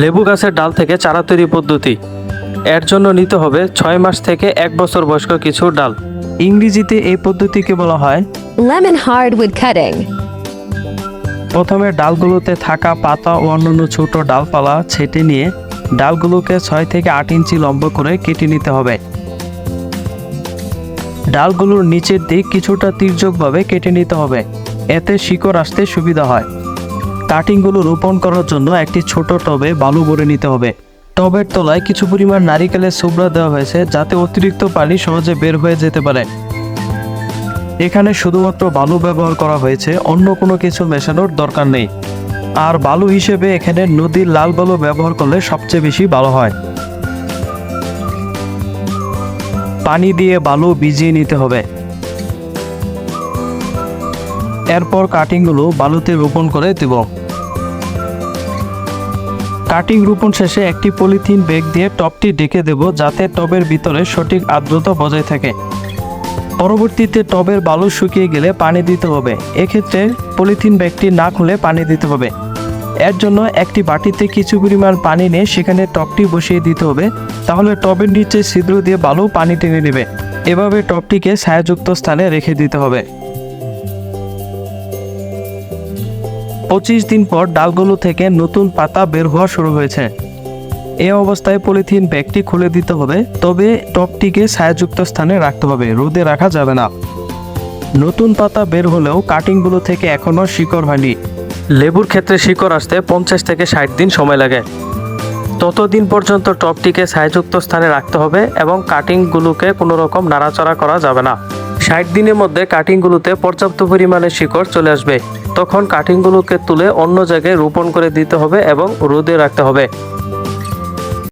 লেবু গাছের ডাল থেকে চারা তৈরি পদ্ধতি। এর জন্য নিতে হবে ছয় মাস থেকে এক বছর বয়স্ক কিছু ডাল। ইংরেজিতে এই পদ্ধতিকে বলা হয়. প্রথমে ডালগুলোতে থাকা পাতা ও অন্যান্য ছোট ডালপালা ছেটে নিয়ে ডালগুলোকে ছয় থেকে আট ইঞ্চি লম্বা করে কেটে নিতে হবে। ডালগুলোর নিচের দিক কিছুটা তির্যকভাবে কেটে নিতে হবে। এতে শিকড় আসতে সুবিধা হয়। কাটিংগুলো রোপণ করার জন্য একটি ছোট টবে বালু ভরে নিতে হবে। টবের তলায় কিছু পরিমাণ নারিকেলের ছোবড়া দেওয়া হয়েছে যাতে অতিরিক্ত পানি সহজে বের হয়ে যেতে পারে। এখানে শুধুমাত্র বালু ব্যবহার করা হয়েছে, অন্য কোনো কিছু মেশানোর দরকার নেই। আর বালু হিসেবে এখানে নদীর লাল বালু ব্যবহার করলে সবচেয়ে বেশি ভালো হয়। পানি দিয়ে বালু ভিজিয়ে নিতে হবে। এরপর কাটিংগুলো বালুতে রোপণ করে দেব। কাটিং রোপণ শেষে একটি পলিথিন ব্যাগ দিয়ে টবটি ঢেকে দেব যাতে টবের ভিতরে সঠিক আর্দ্রতা বজায় থাকে। পরবর্তীতে টবের বালু শুকিয়ে গেলে পানি দিতে হবে। এক্ষেত্রে পলিথিন ব্যাগটি না খুলে পানি দিতে হবে। এর জন্য একটি বাটিতে কিছু পরিমাণ পানি নিয়ে সেখানে টবটি বসিয়ে দিতে হবে। তাহলে টবের নিচে ছিদ্র দিয়ে বালু পানি টেনে নেবে। এভাবে টবটিকে ছায়াযুক্ত স্থানে রেখে দিতে হবে। পঁচিশ দিন পর ডালগুলো থেকে নতুন পাতা বের হওয়া শুরু হয়েছে। এ অবস্থায় পলিথিন ব্যাগটি খুলে দিতে হবে, তবে টপটিকে ছায়াযুক্ত স্থানে রাখতে হবে, রোদে রাখা যাবে না। নতুন পাতা বের হলেও কাটিংগুলো থেকে এখনও শিকড় হয়নি। লেবুর ক্ষেত্রে শিকড় আসতে পঞ্চাশ থেকে ষাট দিন সময় লাগে। ততদিন পর্যন্ত টপটিকে ছায়াযুক্ত স্থানে রাখতে হবে এবং কাটিংগুলোকে কোনো রকম নাড়াচাড়া করা যাবে না। ষাট দিনের মধ্যে কাটিংগুলোতে পর্যাপ্ত পরিমাণে শিকড় চলে আসবে। তখন কাটিংগুলোকে তুলে অন্য জায়গায় রোপণ করে দিতে হবে এবং রোদে রাখতে হবে।